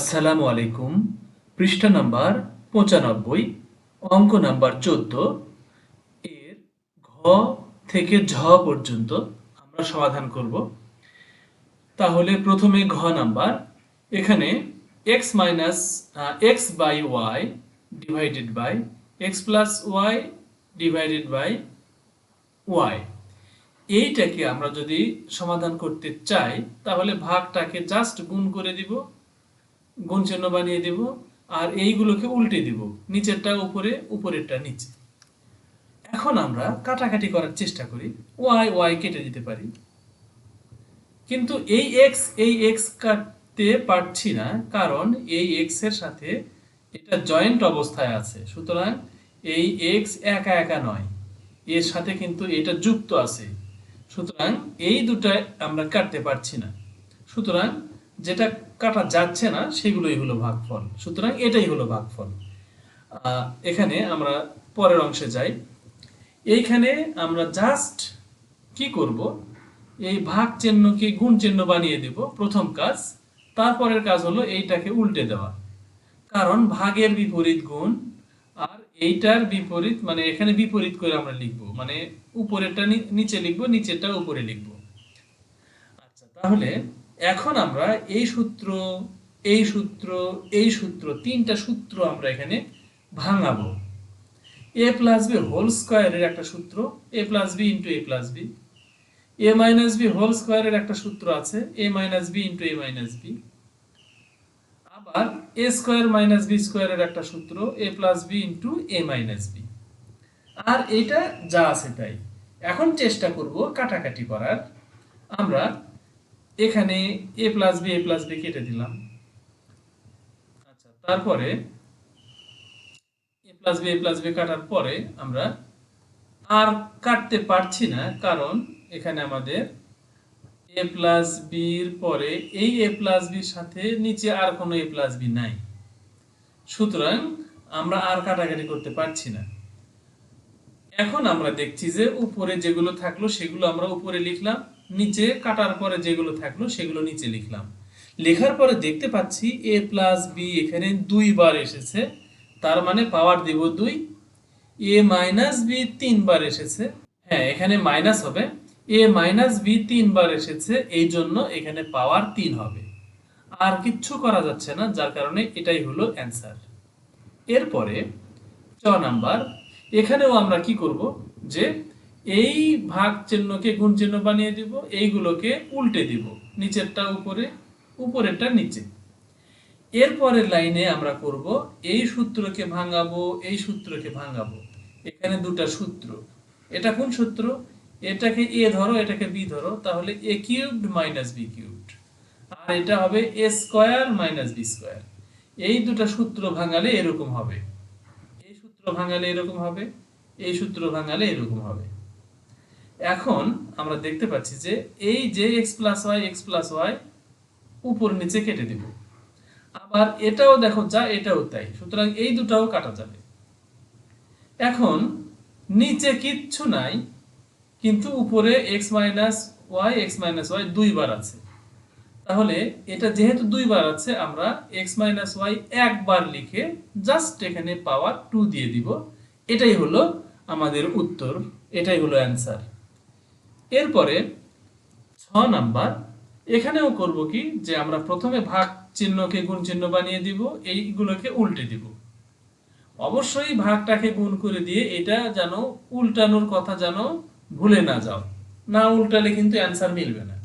আসসালামু আলাইকুম। পৃষ্ঠা নাম্বার পঁচানব্বই, অঙ্ক নাম্বার চোদ্দ। এর ঘ থেকে ঝ পর্যন্ত আমরা সমাধান করব। তাহলে প্রথমে ঘ নাম্বার। এখানে X minus X by Y divided by X plus Y divided by Y এইটাকে আমরা যদি সমাধান করতে চাই, তাহলে ভাগটাকে জাস্ট গুণ করে দিব। গুণ চিহ্ন বানিয়ে দেব, আর এইগুলোকে উল্টে দিব, নিচেরটা উপরে, উপরেরটা নিচে। এখন আমরা কাটাকাটি করার চেষ্টা করি ওয়াই ওয়াই কেটে দিতে পারি। কিন্তু এই এক্স এই এক্স কাটতে পারছি না, কারণ এই এক্সের সাথে এটা জয়েন্ট অবস্থায় আছে। সুতরাং এই এক্স একা একা নয়, এর সাথে কিন্তু এটা যুক্ত আছে। সুতরাং এই দুটায় আমরা কাটতে পারছি না। সুতরাং যেটা কাটা যাচ্ছে না, সেগুলোই হলো ভাগফল। সুতরাং এটাই হলো ভাগফল। এখানে আমরা পরের অংশে যাই। এইখানে আমরা জাস্ট কি করব? এই ভাগ চিহ্নকে গুণ চিহ্ন বানিয়ে দেব, প্রথম কাজ। তারপরের কাজ হলো এইটাকে উল্টে দেওয়া। কারণ ভাগের বিপরীত গুণ, আর এইটার বিপরীত মানে এখানে বিপরীত করে আমরা লিখব। মানে উপরেরটা নিচে লিখব, নিচেরটা উপরে লিখব। আচ্ছা তাহলে এখন আমরা এই সূত্র এই সূত্র এই সূত্র, তিনটা সূত্র আমরা এখানে ভাঙাবো। এ প্লাস বি হোল স্কোয়ারের একটা সূত্র, A plus B into A plus B. A minus B whole স্কোয়ারের একটা সূত্র আছে, A minus B into A minus B. আবার এ স্কোয়ার মাইনাস বি স্কোয়ারের একটা সূত্র, A plus B into A minus B. আর এটা যা আছে তাই। এখন চেষ্টা করব কাটাকাটি করার। আমরা এখানে A plus B A plus B কেটে দিলাম। আচ্ছা তারপরে A plus B A plus B কাটার পরে আমরা আর কাটতে পারছি না, কারণ এখানে আমাদের এ প্লাস বির পরে এই এ প্লাস বির সাথে নিচে আর কোনো এ প্লাস বি নাই। সুতরাং আমরা আর কাটাকাটি করতে পারছি না। এখন আমরা দেখছি যে উপরে যেগুলো থাকল সেগুলো আমরা উপরে লিখলাম। নিচে কাটার পরে যেগুলো থাকল সেগুলো নিচে লিখলাম। লেখার পরে দেখতে পাচ্ছি এ প্লাস বি এখানে দুইবার এসেছে, তার মানে পাওয়ার দিব দুই। এ মাইনাস বি তিনবার এসেছে হ্যাঁ এখানে মাইনাস হবে। এ মাইনাস বি তিনবার এসেছে, এই জন্য এখানে পাওয়ার তিন হবে। আর কিচ্ছু করা যাচ্ছে না, যার কারণে এটাই হলো অ্যান্সার এরপরে চ নাম্বার এখানেও আমরা কি করব? যে এই ভাগ চিহ্নকে গুণ চিহ্ন বানিয়ে দিব, এইগুলোকে উল্টে দিব, নিচেরটা উপরে, উপরেরটা নিচে। এরপরের লাইনে আমরা করব, এই সূত্রকে ভাঙাবো, এই সূত্রকে ভাঙাবো। এখানে দুটা সূত্র। এটা কোন সূত্র? এটাকে এ ধরো, এটাকে বি ধরো, তাহলে A cubed minus B cubed. আর এটা হবে A square minus B square. এই দুটা সূত্র ভাঙালে এরকম হবে। এই সূত্র ভাঙালে এরকম হবে, এই সূত্র ভাঙালে এরকম হবে। এখন আমরা দেখতে পাচ্ছি যে এই যে X plus Y X plus Y উপর নিচে কেটে দিব। আবার এটাও দেখো যা, এটাও তাই। সুতরাং এই দুটাও কাটা যাবে। এখন নিচে কিচ্ছু নাই, কিন্তু উপরে X minus Y X minus Y দুইবার আছে। তাহলে এটা যেহেতু দুইবার আছে, আমরা এক্স মাইনাস ওয়াই একবার লিখে জাস্ট এখানে পাওয়ার টু দিয়ে দিব। এটাই হলো আমাদের উত্তর, এটাই হলো অ্যান্সার এরপরে ছ নাম্বার, এখানেও করব কি? যে আমরা প্রথমে ভাগ চিহ্নকে গুণ চিহ্ন বানিয়ে দিব, এইগুলোকে উল্টে দিব। অবশ্যই ভাগটাকে গুণ করে দিয়ে এটা যেন উল্টানোর কথা যেন ভুলে না যাও। না উল্টালে কিন্তু অ্যান্সার মিলবে না।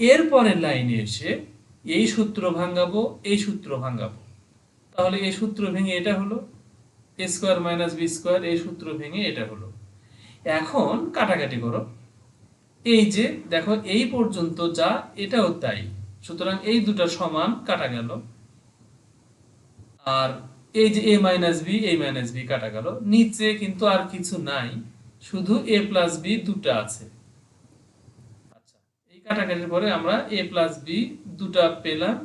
এরপরের লাইনে এসে এই সূত্র ভাঙাবো, এই সূত্র ভাঙাবো। তাহলে এই সূত্র ভেঙে এটা হলো A square minus B square এই সূত্র ভেঙে এটা হলো। এখন কাটাকাটি করো। এই যে, দেখো, এই পর্যন্ত যা, এটাও তাই। সুতরাং এই দুটা সমান কাটা গেল। আর এই যে A minus B A minus B কাটা গেল। নিচে কিন্তু আর কিছু নাই, শুধু এ প্লাস বি দুটা আছে। আচ্ছা এই কাটাকাটির পরে আমরা এ প্লাস বি দুটা পেলাম।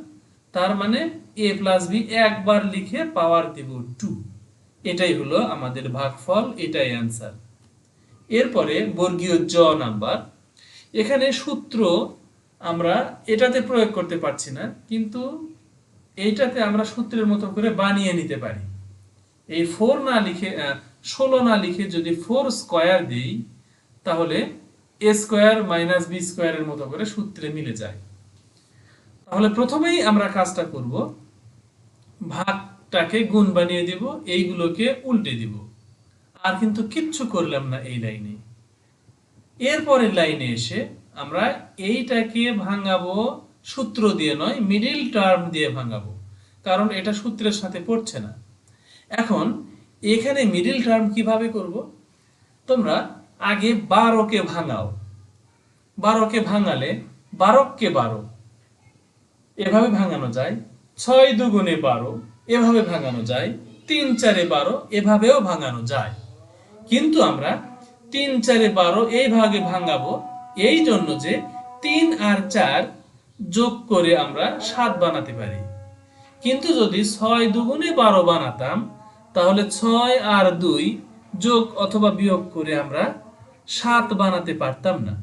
তার মানে এ প্লাস বি একবার লিখে পাওয়ার দেব টু এটাই হলো আমাদের ভাগফল, এটাই অ্যান্সার এরপরে বর্গীয় জ নাম্বার এখানে সূত্র আমরা এটাতে প্রয়োগ করতে পারছি না, কিন্তু এইটাতে আমরা সূত্রের মতো করে বানিয়ে নিতে পারি। এই ফোর না লিখে ষোলো না লিখে যদি ফোর স্কোয়ার দিই, তাহলে এ স্কোয়ার মাইনাস বি স্কোয়ারের মতো করে সূত্রে মিলে যায়। তাহলে প্রথমেই আমরা কাজটা করব, ভাগটাকে গুণ বানিয়ে দিব, এইগুলোকে উল্টে দিব। আর কিন্তু কিচ্ছু করলাম না এই লাইনে। এরপরের লাইনে এসে আমরা এইটাকে ভাঙাবো সূত্র দিয়ে নয় মিডিল টার্ম দিয়ে ভাঙাবো। কারণ এটা সূত্রের সাথে পড়ছে না। এখন এখানে মিডিল টার্ম কীভাবে করব? তোমরা আগে বারোকে ভাঙাও। বারোকে ভাঙালে বারোকে বারো। এভাবে ভাঙানো যায়। ছয় দুগুণে বারো, এভাবে ভাঙানো যায়। তিন চারে বারো, এভাবেও ভাঙানো যায়। কিন্তু আমরা তিন চারে বারো এইভাবে ভাঙাবো। এই জন্য যে তিন আর চার যোগ করে আমরা সাত বানাতে পারি। কিন্তু যদি ছয় দুগুণে বারো বানাতাম, তাহলে ছয় আর দুই যোগ অথবা বিয়োগ করে আমরা সাত বানাতে পারতাম না।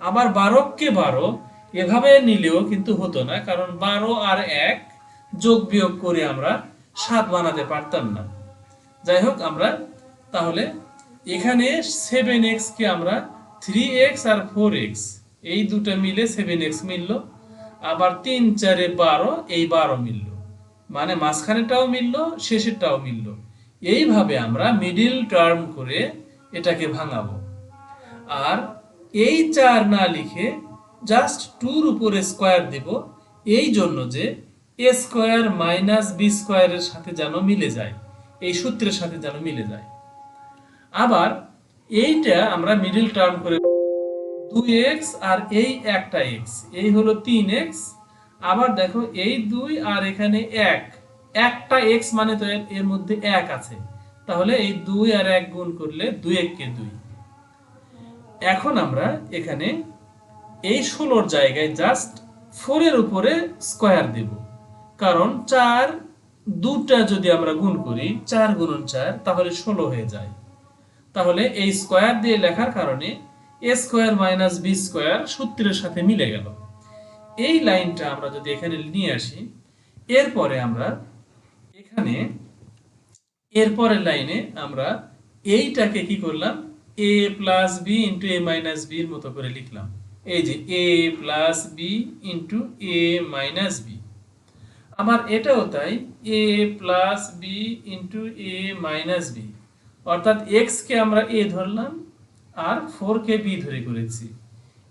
আবার বারোকে বারো এভাবে নিলেও কিন্তু হতো না, কারণ বারো আর এক যোগ বিয়োগ করে আমরা সাত বানাতে পারতাম না। যাই হোক, আমরা তাহলে এখানে সেভেন এক্স কে আমরা থ্রি এক্স আর ফোর এক্স এই দুটো মিলে সেভেন এক্স মিললো। আবার তিন চারে বারো, এই বারো মিললো। মানে মাঝখানেরটাও মিললো, শেষেরটাও মিললো। এইভাবে আমরা মিডিল টার্ম করে এটাকে ভাঙাবো। আর এই চার না লিখে জাস্ট টুর উপরে স্কোয়ার দেব, এই জন্য যে এ স্কোয়ার মাইনাস বি স্কোয়ারের সাথে যেন মিলে যায়, এই সূত্রের সাথে যেন মিলে যায়। আবার এইটা আমরা মিডিল টার্ম করে দুই এক্স আর এই একটা এক্স এই হলো তিন এক্স আবার দেখো এই দুই আর এখানে এক, একটা এক্স মানে তো এর- মধ্যে এক আছে, তাহলে এই দুই আর এক গুণ করলে দুই এককে দুই। এখন আমরা এখানে এই ষোলোর জায়গায় জাস্ট ফোরের উপরে স্কোয়ার দেব, কারণ চার দুটা যদি আমরা গুণ করি, চার গুণন চার, তাহলে ষোলো হয়ে যায়। তাহলে এই স্কোয়ার দিয়ে লেখার কারণে A square minus B square সূত্রের সাথে মিলে গেল। এই লাইনটা আমরা যদি এখানে নিয়ে আসি, এরপরে আমরা এখানে, এরপরের লাইনে আমরা এইটাকে কি করলাম? A plus B into A minus বির মতো করে লিখলাম। এই যে A plus B into A minus B আমার এটাও তাই A plus B into A minus B অর্থাৎ এক্স কে আমরা এ ধরলাম আর ফোর কে বি ধরে করেছি।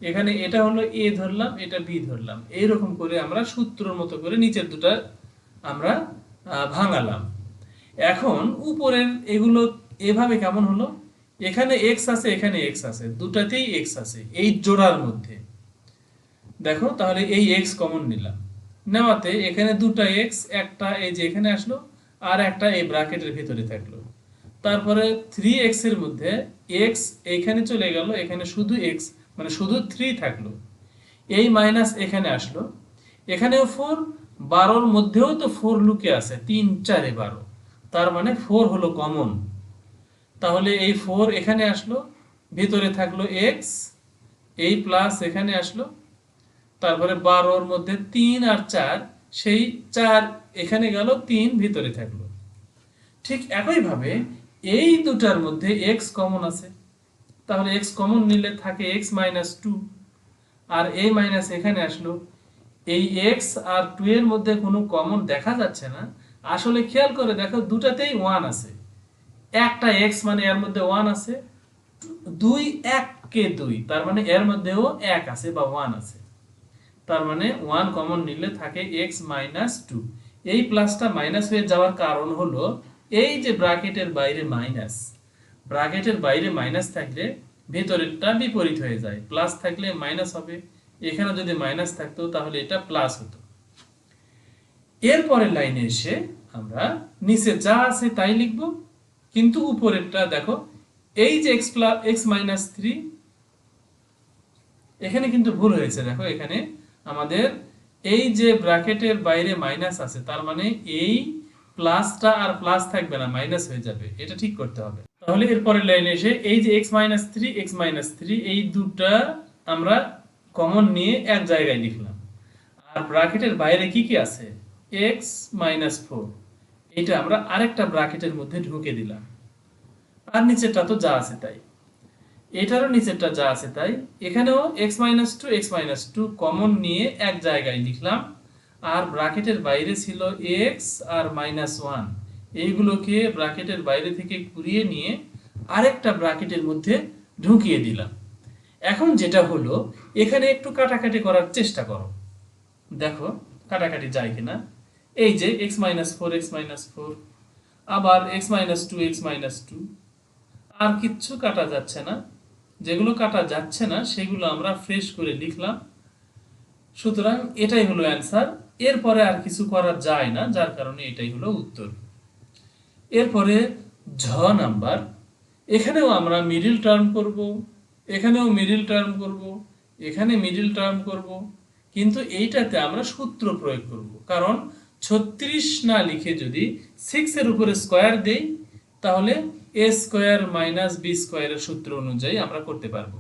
এখানে এটা হলো এ ধরলাম, এটা বি ধরলাম। এইরকম করে আমরা সূত্রর মতো করে নিচের দুটা আমরা ভাঙালাম। এখন উপরের এগুলো এভাবে কেমন হলো? এখানে এক্স আছে, এখানে এক্স আছে। দুটাতেই এক্স আছে, এই জোড়ার মধ্যে। দেখো, তাহলে এই এক্স কমন নিলাম। নেওয়াতে এখানে দুটা এক্স একটা এই যে এখানে আসলো, আর একটা এই ব্র্যাকেটের ভিতরে থাকল। তারপরে থ্রি এক্সের মধ্যে এক্স এইখানে চলে গেল, এখানে শুধু এক্স মানে শুধু থ্রি থাকল। এই মাইনাস এখানে আসলো। এখানেও ফোর বারোর মধ্যেও তো ফোর লুকে আছে, তিন, চারে বারো। তার মানে ফোর হলো কমন তাহলে এই ফোর এখানে আসলো, ভিতরে থাকল এক্স এই প্লাস এখানে আসলো। তারপরে বারোর মধ্যে তিন আর চার, সেই চার এখানে গেল, তিন ভিতরে থাকল। ঠিক একইভাবে এই দুটার মধ্যে এক্স কমন আছে। তাহলে এক্স কমন নিলে থাকে এক্স মাইনাস টু আর এই মাইনাস এখানে আসলো। এই এক্স আর টু এর মধ্যে কোনো কমন দেখা যাচ্ছে না। আসলে খেয়াল করে দেখো, দুটাতেই ওয়ান আছে। একটা এক্স মানে এর মধ্যে ওয়ান আছে। দুই এক কে দুই, তার মানে এর মধ্যেও এক আছে বা ওয়ান আছে। তার মানে ওয়ান কমন নিলে থাকে এক্স মাইনাস টু এই প্লাসটা মাইনাস হয়ে যাওয়ার কারণ হলো এই যে ব্র্যাকেটের বাইরে মাইনাস, ব্র্যাকেটের বাইরে মাইনাস থাকলে ভেতরেরটা বিপরীত হয়ে যায়, প্লাস থাকলে মাইনাস হবে। এখানে যদি মাইনাস থাকতো তাহলে এটা প্লাস হতো। এরপরের লাইনে এসে আমরা নিচে যা আছে তাই লিখব, কিন্তু উপরেরটা দেখো, এই যে X plus X minus three, এখানে কিন্তু ভুল হয়েছে। দেখো, এখানে আমাদের এই যে ব্র্যাকেটের বাইরে মাইনাস আছে, তার মানে এই প্লাসটা আর প্লাস থাকবে না, মাইনাস হয়ে যাবে। এটা ঠিক করতে হবে। তাহলে এরপরের লাইনে এসে এই যে X minus three, X minus three, এই দুটা আমরা কমন নিয়ে এক জায়গায় লিখলাম। আর ব্রাকেটের বাইরে কি কি আছে? X minus four. এটা আমরা আরেকটা ব্রাকেটের মধ্যে ঢুকে দিলাম। আর নিচেরটা তো যা আছে তাই। এটারও নিচেরটা যা আছে তাই। এখানেও X minus two, X minus two common নিয়ে এক জায়গায় লিখলাম। আর ব্রাকেটের বাইরে ছিল এক্স আর মাইনাস ওয়ান এইগুলোকে ব্রাকেটের বাইরে থেকে ঘুরিয়ে নিয়ে আরেকটা ব্রাকেটের মধ্যে ঢুকিয়ে দিলাম। এখন যেটা হলো, এখানে একটু কাটাকাটি করার চেষ্টা করো। দেখো, কাটাকাটি যায় কিনা। এই যে X minus four X minus four আবার X minus two X minus two আর কিচ্ছু কাটা যাচ্ছে না। যেগুলো কাটা যাচ্ছে না, সেগুলো আমরা ফ্রেশ করে লিখলাম। সুতরাং এটাই হলো অ্যান্সার এরপরে আর কিছু করা যায় না, যার কারণে এটাই হলো উত্তর। এরপরে ঝ নাম্বার, এখানেও আমরা মিডিল টার্ম করব, এখানেও মিডিল টার্ম করব, এখানে মিডিল টার্ম করব, কিন্তু এইটাতে আমরা সূত্র প্রয়োগ করব। কারণ ছত্রিশ না লিখে যদি সিক্সের উপরে স্কোয়ার দেই, তাহলে এ স্কোয়ার মাইনাস বি স্কোয়ারের সূত্র অনুযায়ী আমরা করতে পারব।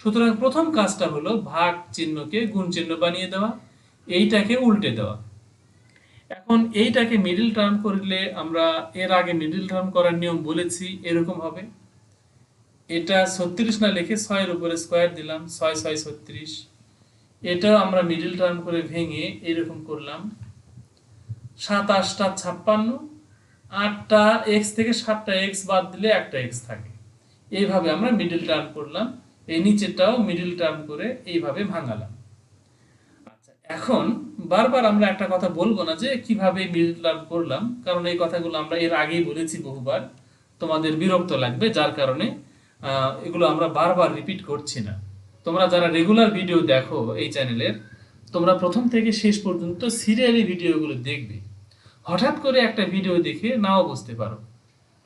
সুতরাং প্রথম কাজটা হলো ভাগ চিহ্নকে গুণ চিহ্ন বানিয়ে দেওয়া। এইটাকে উল্টে দেওয়া। এখন এইটাকে মিডিল টার্ম করলে আমরা এর আগে মিডিল টার্ম করার নিয়ম বলেছি, এরকম হবে। এটা ছত্রিশ না লিখে ছয়ের উপরে স্কোয়ার দিলাম, ছয় ছয়, ছত্রিশ। এটা আমরা মিডিল টার্ম করে ভেঙে এরকম করলাম। সাত আটটা ছাপ্পান্ন, আটটা এক্স থেকে সাতটা এক্স বাদ দিলে একটা এক্স থাকে। এইভাবে আমরা মিডিল টার্ম করলাম, এই নিচেরটাও মিডিল টার্ম করে এইভাবে ভাঙালাম। এখন বারবার আমরা একটা কথা বলব না যে কীভাবে মিডিল টার্ম করলাম, কারণ এই কথাগুলো আমরা এর আগেই বলেছি বহুবার। তোমাদের বিরক্ত লাগবে, যার কারণে এগুলো আমরা বারবার রিপিট করছি না। তোমরা যারা রেগুলার ভিডিও দেখো এই চ্যানেলের তোমরা প্রথম থেকে শেষ পর্যন্ত সিরিয়ালি ভিডিওগুলো দেখবে। হঠাৎ করে একটা ভিডিও দেখে নাও বুঝতে পারো।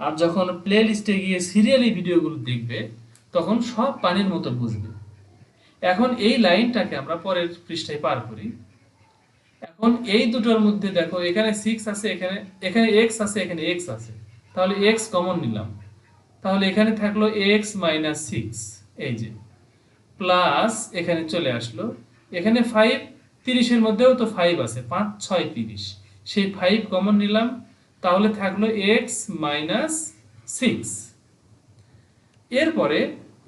আর যখন প্লে লিস্টে গিয়ে সিরিয়ালি ভিডিওগুলো দেখবে, তখন সব পানির মতো বুঝবে। এখন এই লাইনটাকে আমরা পরের পৃষ্ঠায় পার করি। এখন এই দুটোর মধ্যে দেখো, এখানে সিক্স আছে, এখানে এখানে এক্স আছে, এখানে এক্স আছে। তাহলে এক্স কমন নিলাম। তাহলে এখানে থাকল এক্স মাইনাস সিক্স এই যে। প্লাস এখানে চলে আসলো। এখানে ফাইভ তিরিশের মধ্যেও তো ফাইভ আছে, পাঁচ, ছয়, তিরিশ। সেই ফাইভ কমন নিলাম। তাহলে থাকল এক্স মাইনাস সিক্স এরপরে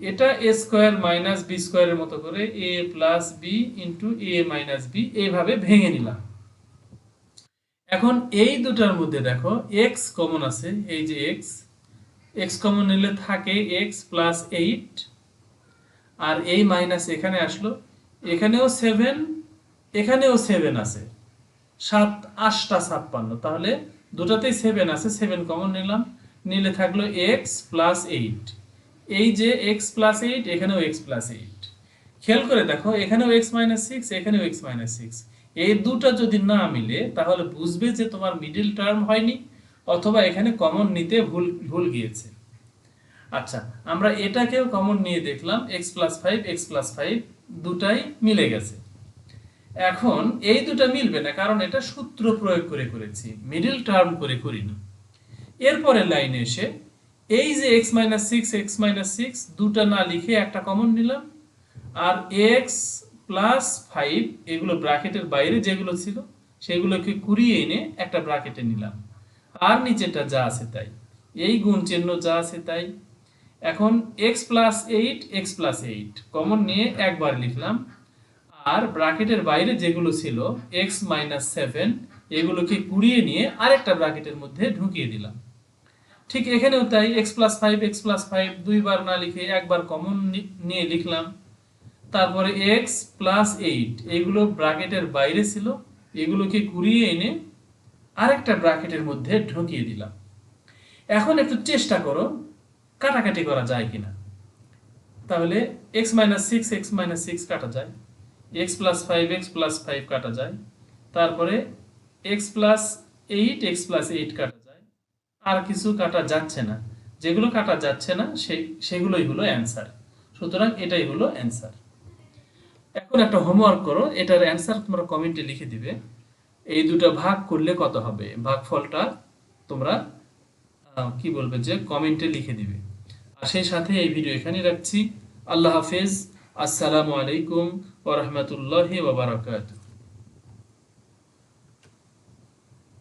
এটা এ স্কোয়ার মাইনাস বি স্কোয়ারের মতো করে A plus B into A minus B এইভাবে ভেঙে নিলাম। এখন এই দুটার মধ্যে দেখো এক্স কমন আছে, এই যে এক্স এক্স কমন নিলে থাকে এক্স প্লাস এইট আর এই মাইনাস এখানে আসলো, এখানেও সেভেন এখানেও সেভেন আছে। সাত, আটটা ছাপ্পান্ন, তাহলে দুটাতেই সেভেন আছে সেভেন কমন নিলাম, নিলে থাকল এক্স প্লাস এইট এই যে এক্স প্লাস এইট এখানেও এক্স প্লাস এইট খেয়াল করে দেখো, এখানেও এক্স মাইনাস সিক্স এখানেও এক্স মাইনাস সিক্স এই দুটো যদি না মিলে, তাহলে বুঝবে যে তোমার মিডিল টার্ম হয়নি, অথবা এখানে কমন নিতে ভুল ভুল গিয়েছে। আচ্ছা আমরা এটাকেও কমন নিয়ে দেখলাম X plus five X plus five দুটাই মিলে গেছে। এখন এই দুটা মিলবে না, কারণ এটা সূত্র প্রয়োগ করে করেছি মিডিল টার্ম করে করিনি এরপরে লাইনে এসে এই যে X minus six X minus six দুটা না লিখে একটা কমন নিলাম। আর এক্স প্লাস ফাইভ এগুলো ব্র্যাকেটের বাইরে যেগুলো ছিল, সেগুলোকে কুড়িয়ে এনে একটা ব্র্যাকেটে নিলাম। আর নিচেটা যা আছে তাই। এই গুণ চিহ্ন যা আছে তাই। এখন X plus eight X plus eight common নিয়ে একবার লিখলাম। আর ব্র্যাকেটের বাইরে যেগুলো ছিল এক্স মাইনাস সেভেন এগুলোকে কুড়িয়ে নিয়ে আরেকটা ব্র্যাকেটের মধ্যে ঢুকিয়ে দিলাম। ঠিক এখানেও তাই X plus five X plus five দুইবার না লিখে একবার কমন নিয়ে লিখলাম। তারপরে এক্স প্লাস এইট এগুলো ব্র্যাকেটের বাইরে ছিল, এগুলোকে কুড়িয়ে এনে আরেকটা ব্র্যাকেটের মধ্যে ঢুকিয়ে দিলাম। এখন একটু চেষ্টা করো, কাটাকাটি করা যায় কিনা। তাহলে X minus six X minus six কাটা যায় X plus five X plus five কাটা যায়, তারপরে X plus eight X plus eight কাটা আর কিছু কাটা যাচ্ছে না। যেগুলো কাটা যাচ্ছে না সেই সেগুলোই হলো অ্যান্সার সুতরাং এটাই হলো অ্যান্সার এখন একটা হোমওয়ার্ক করো, এটার অ্যান্সার তোমরা কমেন্টে লিখে দিবে। এই দুটো ভাগ করলে কত হবে? ভাগফলটা তোমরা কি বলবে যে কমেন্টে লিখে দিবে। আর সেই সাথে এই ভিডিও এখানে রাখছি। আল্লাহ হাফেজ। আসসালামু আলাইকুম ওরহমতুল্লাহি ওবরাকাতুহ